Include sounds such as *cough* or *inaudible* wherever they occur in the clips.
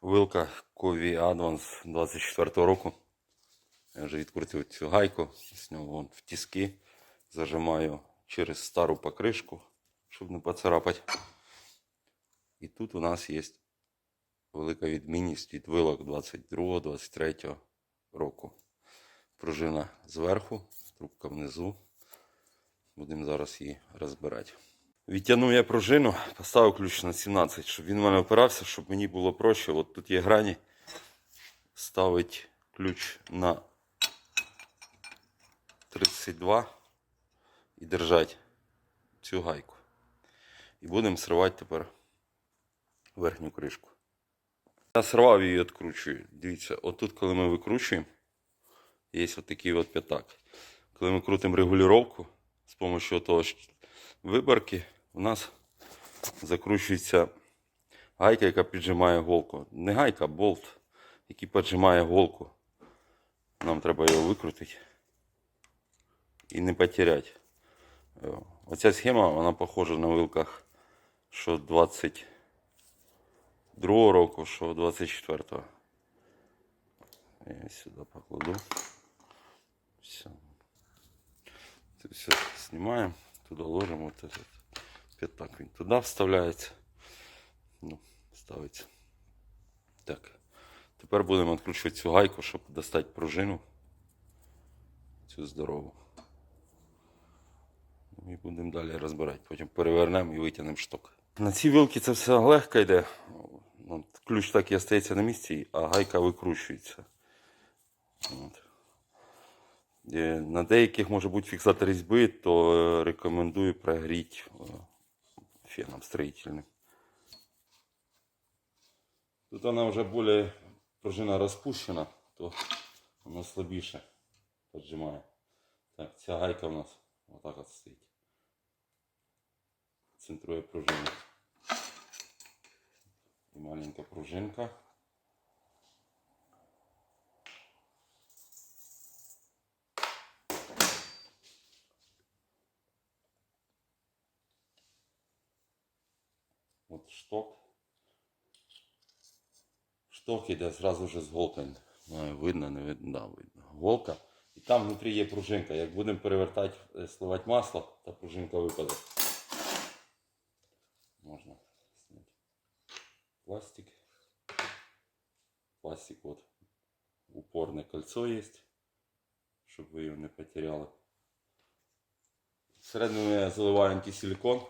Вилка Кові Advance 24 року. Я вже відкрутив цю гайку, з нього вон в тіски. Зажимаю через стару покришку, щоб не поцарапати. І тут у нас є велика відмінність від вилок 22-23 року. Пружина зверху, трубка внизу. Будемо зараз її розбирати. Відтягнув я пружину, поставив ключ на 17, щоб він в мене опирався, щоб мені було проще. От тут є грані. Ставить ключ на 32 і держати цю гайку. І будемо сривати тепер верхню кришку. Я сорвав її відкручую. Дивіться, отут, коли ми викручуємо, є ось такий от п'ятак. Коли ми крутимо регулювання з допомогою того виборки, у нас закручується гайка, яка піджимає голку. Не гайка, а болт, який піджимає голку. Нам треба його викрутити і не потеряти. Е, Оця схема, вона похожа на вилках, що 22 року, що 24-го. Я сюди покладу. Все. Це все знімаємо, туди ложимо. Этот п'ятак він туди вставляється. Ну, ставиться. Так. Тепер будемо відкручувати цю гайку, щоб достати пружину. Цю здорову. І будемо далі розбирати. Потім перевернемо і витягнемо шток. На цій вилці це все легко йде. Ну, Ключ так і остається на місці, а гайка викручується. От. Е, На деяких може бути фіксатор різьби, то е, рекомендую прогріти е, феном строительным. Тут она уже более пружина распущена, то вона слабіше поджимає. Так, ця гайка у нас отак от стоїть. Центрує пружину. І маленька пружинка. От шток. Шток іде зразу же з голкою. Знаю, видно, не видно, да, видно. Голка. І там внутрі є пружинка. Як будемо перевертати, е, сливати масло, та пружинка випаде. Можна зняти. Пластик. Пластик от. Упорне кольцо є, щоб ви його не потеряли. Всередину я заливаю антисиликон.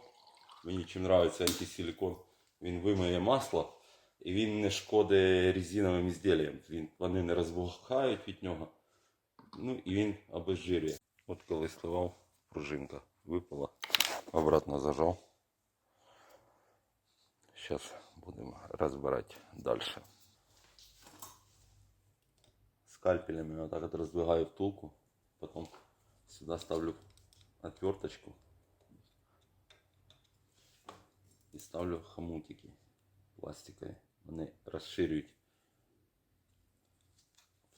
Мені чим подобається антисиликон. Він вимиє масло і він не шкодить резиновим ізділлям. Він, вони не розбухають від нього. Ну і він обезжирює. От коли сливав, пружинка випала, обратно зажав. Зараз будемо розбирати далі. Скальпелями вот так вот раздвигаю втулку, потом сюда ставлю отверточку і ставлю хомутики пластикові. Вони розширюють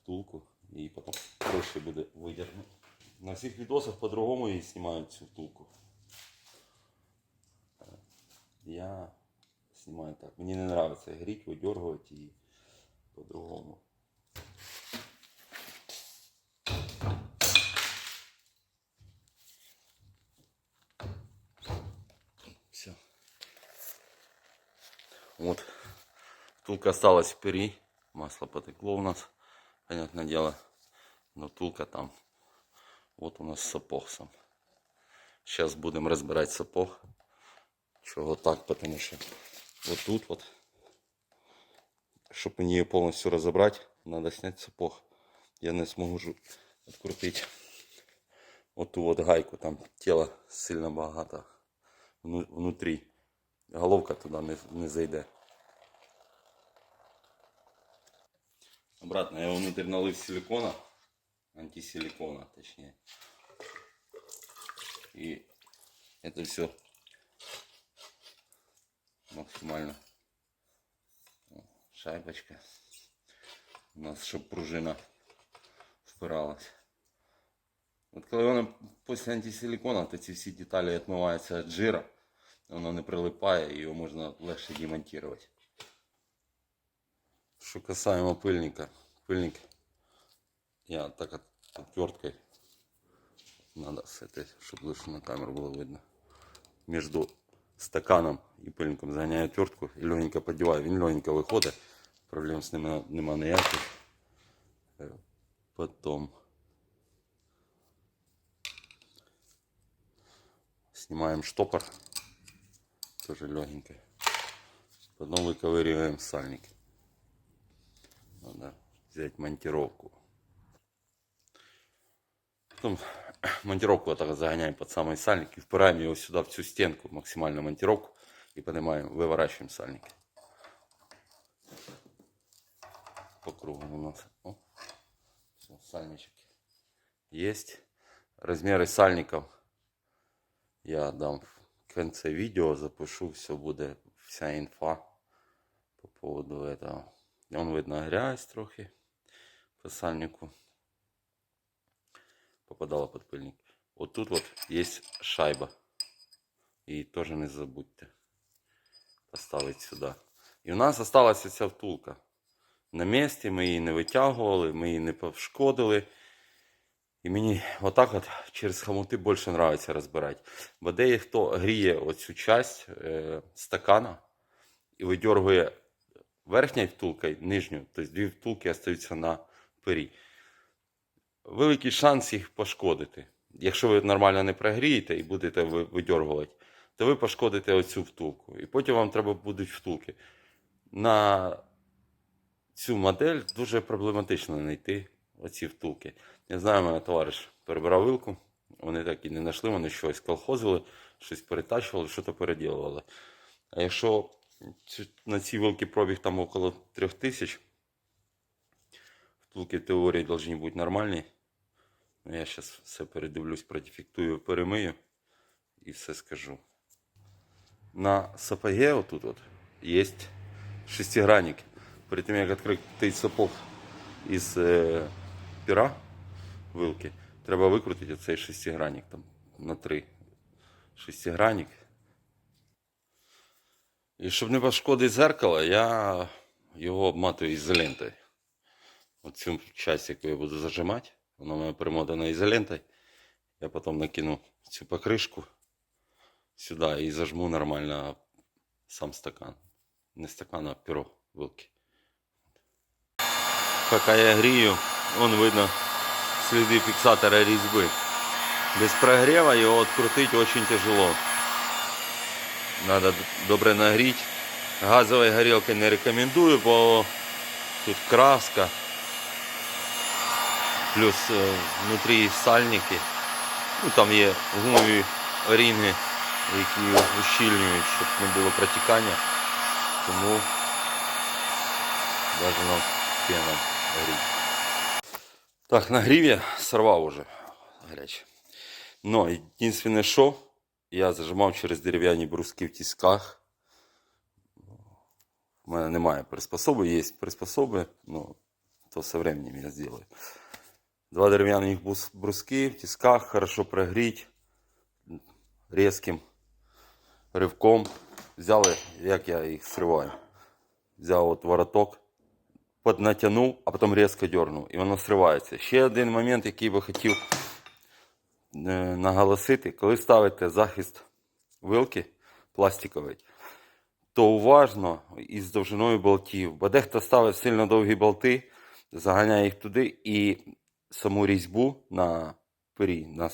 втулку і потім проще буде видернути. На всіх відосах по-другому її знімають цю втулку. Е, Я знімаю так. Мені не подобається гріть, видергувати її по-другому. Все. Вот. Втулка осталась впереди. Масло потекло у нас. Понятное дело. Но втулка там. Вот у нас сапог сам. Сейчас будем разбирать сапог. Чего так, потому что вот тут вот, чтобы ее полностью разобрать, надо снять сапог. Я не смогу открутить вот ту вот гайку, там тело сильно багато вну- внутрі. Головка туди не, не зайде. Обратно я внутрь налив силикона, антисиликона точнее. И это все максимально О, шайбочка. У нас щоб пружина впиралась. От коли вона після антисиликона, то ці всі деталі відмиваються від жира, воно не прилипає і його можна легше демонтувати. Що касаємо пильника. Пильник я так от отверткой надо с этой, чтобы лучше на камеру было видно. Между стаканом і пильником заганяю отвертку і легенько подіваю. Він легенько виходить. Проблем з ним нема ніяких. Е, Потом снимаем штопор. Тоже легенько. Потом выковыриваем сальник. Надо взять монтировку. Потом *coughs* монтировку вот так загоняем под самый сальник и впираем его сюда, в всю стенку, максимальную монтировку. И поднимаем, выворачиваем сальник. По кругу у нас. О, всё, сальничек есть. Размеры сальников я дам в конце видео, запишу, все буде, вся инфа по поводу этого. Вон видно грязь трохи по сальнику. Попадала под пыльник. Вот тут вот есть шайба. И тоже не забудьте поставить сюда. І у нас осталась ця втулка. На місці ми її не витягували, ми її не пошкодили. І мені отак от через хомути більше подобається розбирати. Бо дехто гріє оцю часть е, стакана і видергує верхньою втулкою, нижню, тобто дві втулки остаються на пері. Великий шанс їх пошкодити. Якщо ви нормально не прогрієте і будете ви- видергувати, то ви пошкодите оцю втулку. І потім вам треба будуть втулки. На цю модель дуже проблематично знайти оці втулки. Я знаю, мене товариш перебирав вилку, вони так і не знайшли, вони щось колхозили, щось перетачували, щось переділували. А якщо на цій вилці пробіг там около 3000, втулки теорії повинні бути нормальні. Ну, я зараз все передивлюсь, продефектую, перемию і все скажу. На сапоге вот тут вот есть шестигранник. Перед тем, як відкрити сапог із е, пера вилки, треба викрутити цей шестигранник там на три. Шестигранник. І щоб не пошкодити зеркало, я його обматую ізолентою. Оцю часть, яку я буду зажимати, вона мене примотана ізолентою. Я потім накину цю покришку сюди і зажму нормально сам стакан. Не стакан, а перо вилки. Поки я грію, вон видно сліди фіксатора різьби. Без прогрева його відкрутити дуже тяжело. Надо добре нагріти. Газової горілки не рекомендую, бо тут краска. Плюс е, внутрі сальники. Ну, там є гумові орінги, які ущільнюють, щоб не було протікання. Тому бажано пеном горіть. Так, нагрів я сорвав уже гаряче. Но єдине, що я зажимав через дерев'яні бруски в тисках. У мене немає приспособи, є приспособи, но то со я сделаю. Два дерев'яних бруски в тисках, хорошо прогріть різким ривком. Взяли, як я їх сриваю. Взяв от вороток, поднатягнув, а потім різко дернув. І воно сривається. Ще один момент, який би хотів наголосити, коли ставите захист вилки пластиковий, то уважно із довжиною болтів. Бо дехто ставить сильно довгі болти, заганяє їх туди і саму різьбу на пері, на,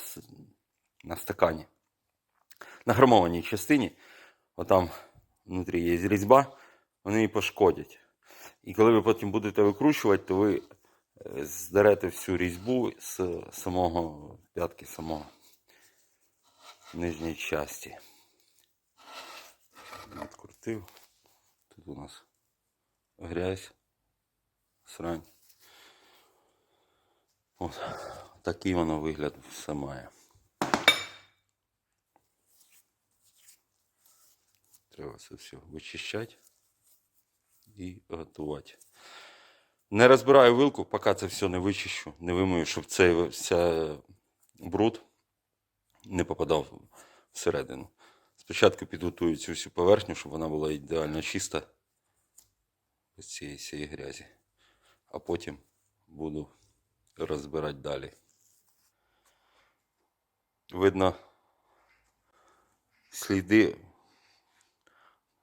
на стакані, на хромованій частині, отам внутрі є різьба, вони її пошкодять. І коли ви потім будете викручувати, то ви е, здерете всю різьбу з самого п'ятки, самого нижньої часті. Відкрутив. Тут у нас грязь, срань. От, такий воно вигляд все має. Треба це все вичищати і готувати. Не розбираю вилку, поки це все не вичищу, не вимию, щоб цей вся бруд не попадав всередину. Спочатку підготую цю всю поверхню, щоб вона була ідеально чиста. ось цієї всієї грязі. А потім буду розбирати далі. Видно сліди.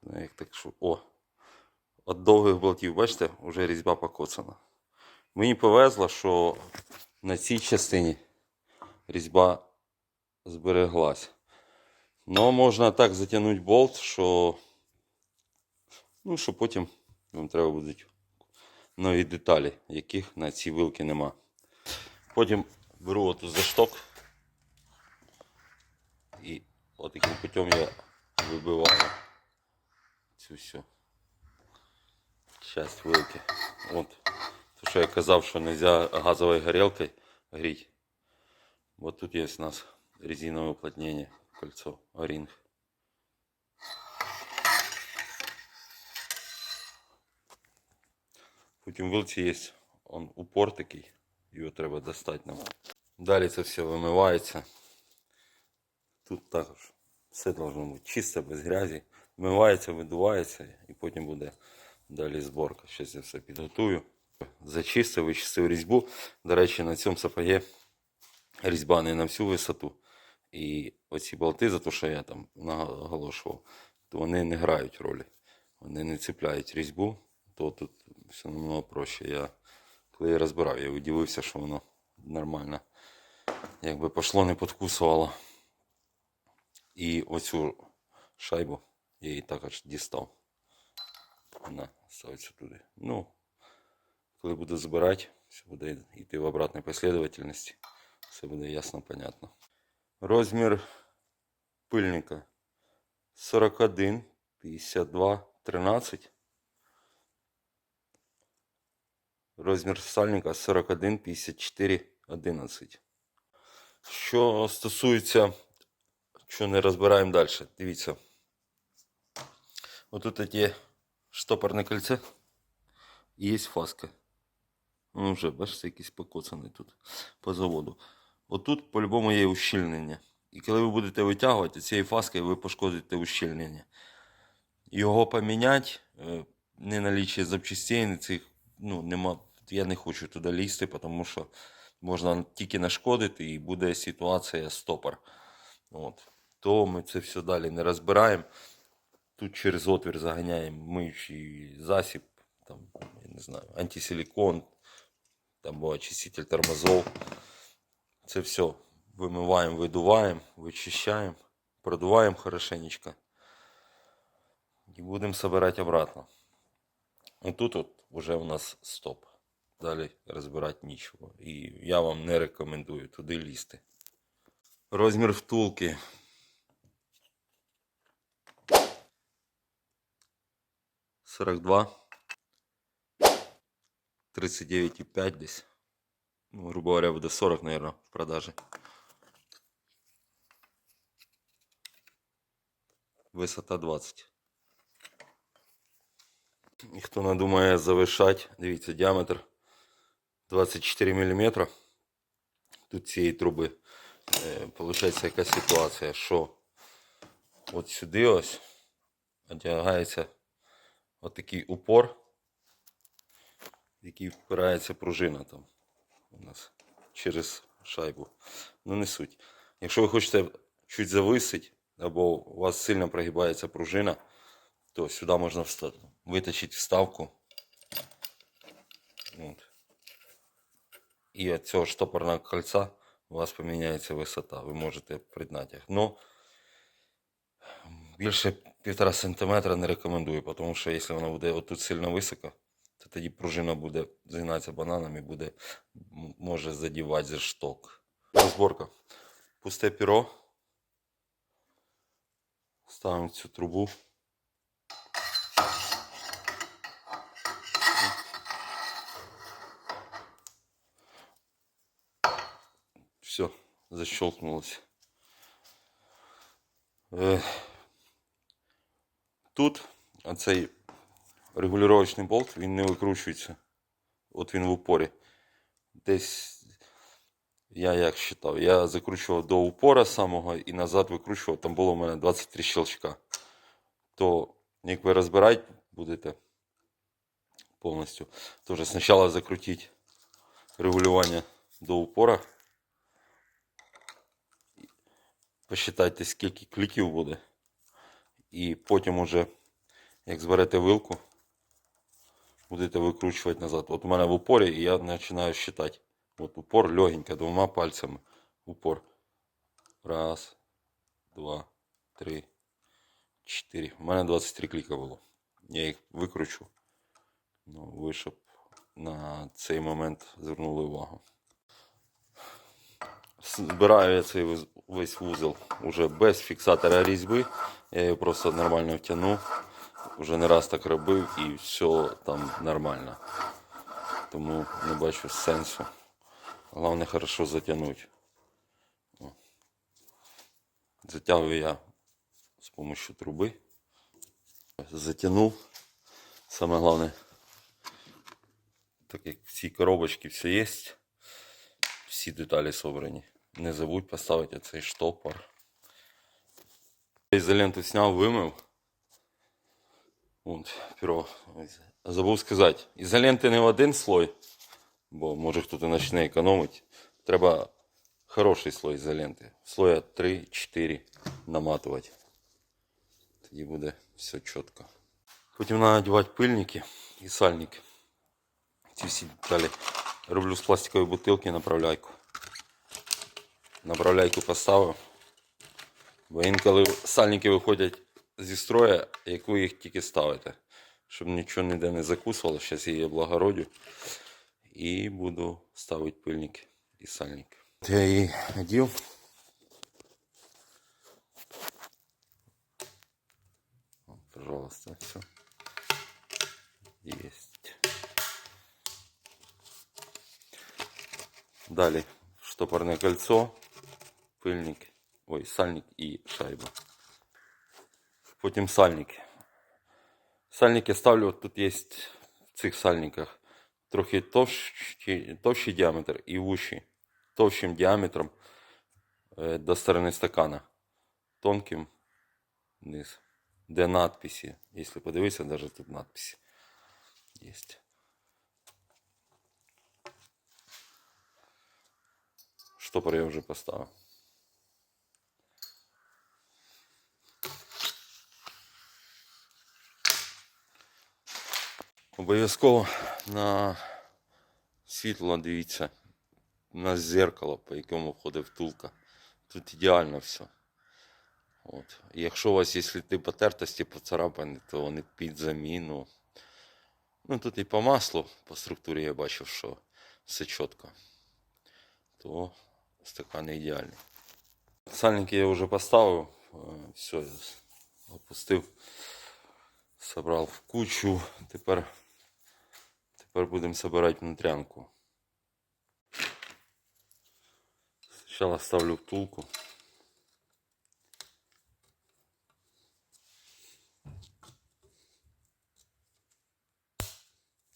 Ну, Як так що. О! От довгих болтів, бачите, вже різьба покоцана. Мені повезло, що на цій частині різьба збереглась. Но можна так затягнути болт, що, ну, що потім вам треба будуть нові деталі, яких на цій вилки нема. Потім беру оту зашток і отаким путем я вибиваю цю всю часть вилки. От. То, що я казав, що не можна газовою горілкою гріти. Вот тут есть у нас резиновое уплотнение, кольцо, оринг. Потім вилці є он упор такий, його треба достати нам. Далі це все вимивається. Тут також все должно бути чисто, без грязі. Вмивається, видувається і потім буде далі зборка. Щось я все підготую. Зачистив, вичистив різьбу. До речі, на цьому сапогі різьба не на всю висоту. І оці болти, за те, що я там наголошував, то вони не грають ролі. Вони не цепляють різьбу, то тут все намного проще. Я коли я розбирав, я удивився, що воно нормально. Якби пошло, не подкусувало. І оцю шайбу я її також дістав. Вона ставиться туди. Ну, коли буду збирати, все буде йти в обратній послідовательності. Все буде ясно, понятно. Розмір пильника 41, 52, 13. Розмір сальника 41, 54, 11. Що стосується, що не розбираємо далі, дивіться. Отут є штопорне кольце і є фаска. Ну, вже, бачите, якийсь покоцаний тут по заводу. Отут по-любому є ущільнення. І коли ви будете витягувати цією фаскою, ви пошкодите ущільнення. Його поміняти, е, не налічує запчастей, цих, ну, нема, я не хочу туди лізти, тому що можна тільки нашкодити і буде ситуація стопор. От. То ми це все далі не розбираємо. Тут через отвір заганяємо миючий засіб, там, я не знаю, антисиликон, там очиститель тормозов. Це все вимиваємо, видуваємо, вичищаємо, продуваємо хорошенечко. І будемо собирати обратно. Отут от вже у нас стоп. Далі розбирати нічого. І я вам не рекомендую туди лізти. Розмір втулки. Сорок два. 39,5 десь. Ну, грубо говоря, буде 40, наверное, в продаже. Висота 20. І хто надумає завишати, дивіться, діаметр 24 мм. Тут цієї труби. Е, Получається яка ситуація, що от сюди ось одягається отакий упор, який впирається пружина там у нас через шайбу. Ну не суть. Якщо ви хочете чуть зависить, або у вас сильно прогибається пружина, то сюди можна витащити вставку. От. І від цього штопорного кольця у вас поміняється висота. Ви можете при натяг. Но більше півтора сантиметра не рекомендую, тому що якщо вона буде отут сильно високо, то тоді пружина буде згинатися бананами, буде, може задівати за шток. Розборка. Пусте перо. Ставимо цю трубу. Все, защелкнулось. Тут оцей регулювачний болт, він не викручується. От він в упорі. Десь я як вважав, я закручував до упора самого і назад викручував. Там було у мене 23 щелчка. То як ви розбирати будете, полностью. Тоже сначала закрутить регулювання до упора. Посчитайте, скільки кліків буде. І потім уже, як зберете вилку, будете викручувати назад. От у мене в упорі і я починаю считати. От упор легенько, двома пальцями. Упор. Раз, два, три, чотири. У мене 23 кліка було. Я їх викручу. Ну, ви щоб на цей момент звернули увагу. Збираю я цей весь вузол уже без фіксатора різьби. Я його просто нормально втягнув. Уже не раз так робив і все там нормально. Тому не бачу сенсу. Головне хорошо затягнути. Затягую я з допомогою труби. Затягнув. Саме головне, так як в цій коробочці все є, всі деталі собрані. Не забудь поставити цей штопор. Ізоленту сняв, вимив. От, перо. Забув сказати, ізоленти не в один слой, бо може хтось почне економити. Треба хороший слой ізоленти. Слоя 3-4 наматувати. Тоді буде все чітко. Потім треба одягати пильники і сальники. Ці всі деталі. Роблю з пластикової бутилки направляйку. Направляйку поставив. Бо інколи сальники виходять зі строя, як ви їх тільки ставите. Щоб нічого ніде не закусувало. Зараз її облагородю. І буду ставити пильники і сальники. От Я її одів. Пожалуйста, все. Есть. Далее штопорное кольцо, пыльник, ой, сальник и шайба. Потім сальники. Сальники ставлю, тут є в цих сальниках трохи товщий, товщий діаметр і вущий. Товщим діаметром е, до сторони стакана. Тонким вниз. Де надписи. Якщо подивитися, навіть тут надписи. Есть. Штопор я вже поставив. Обов'язково на світло дивіться. На зеркало, по якому входить втулка. Тут ідеально все. От. Якщо у вас є сліди потертості, поцарапані, то вони під заміну. Ну тут і по маслу, по структурі я бачив, що все чітко. То стакан ідеальний. Сальники я вже поставив. Все, я опустив. Собрав в кучу. Тепер, тепер будемо збирати внутрянку. Спочатку ставлю втулку.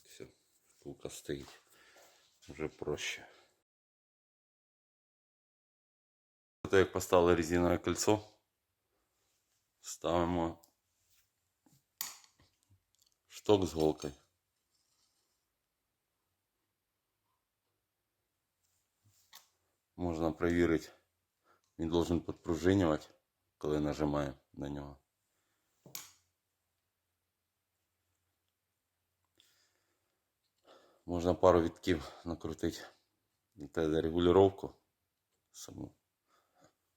Все, втулка стоїть. Вже проще. От як поставили резинове кольцо, ставимо шток з голкою. Можна перевірити, він должен підпружинювати, коли нажимаємо на нього. Можна пару вітків накрутити на регулювання саму.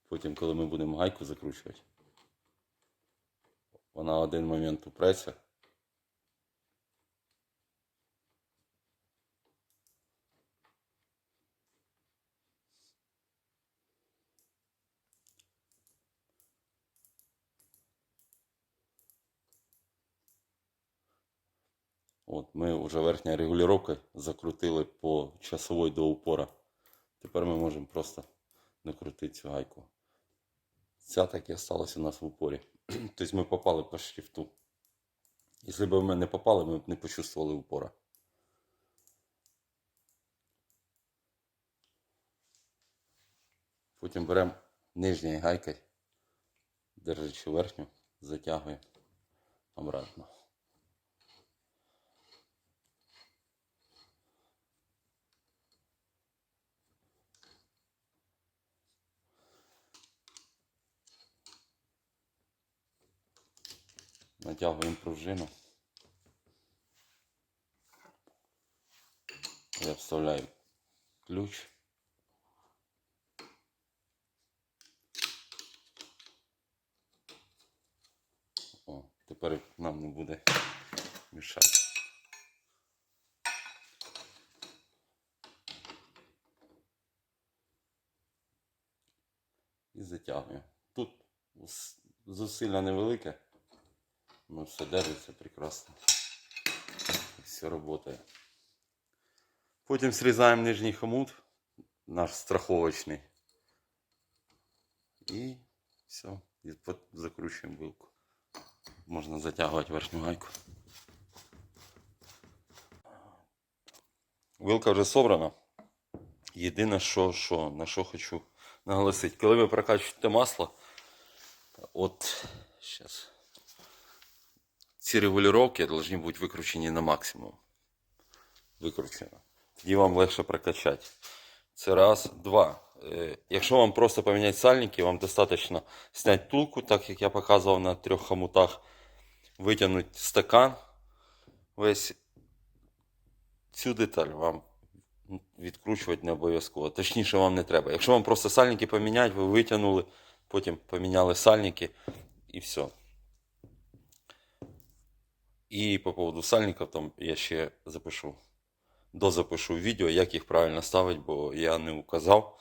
Потім, коли ми будемо гайку закручувати, вона один момент упреться. Ми вже верхня регулювання закрутили по часовой до упора. Тепер ми можемо просто накрутити цю гайку. Ця так і осталась у нас в упорі. *clears throat* Тобто ми попали по шрифту. Якщо б ми не попали, ми б не почувствували упора. Потім беремо нижньою гайкою, держачи верхню, затягуємо обратно. Натягуємо пружину. Я вставляю ключ. О, тепер нам не буде мішати. І затягуємо. Тут зусилля невелике, але все держиться прекрасно. Все працює. Потім зрізаємо нижній хомут, наш страховочний. І все. І закручуємо вилку. Можна затягувати верхню гайку. Вилка вже собрана. Єдине, що, що, на що хочу наголосити. Коли ви прокачуєте масло, от зараз. Ці регулювання повинні бути викручені на максимум. Викручено. Тоді вам легше прокачати. Це раз. Два. Е, Якщо вам просто поміняти сальники, вам достатньо зняти тулку, так як я показував на трьох хомутах, витягнути стакан. Весь цю деталь вам відкручувати не обов'язково. Точніше, вам не треба. Якщо вам просто сальники поміняти, ви витягнули, потім поміняли сальники і все. І по поводу сальників там я ще запишу, дозапишу відео, як їх правильно ставити, бо я не указав.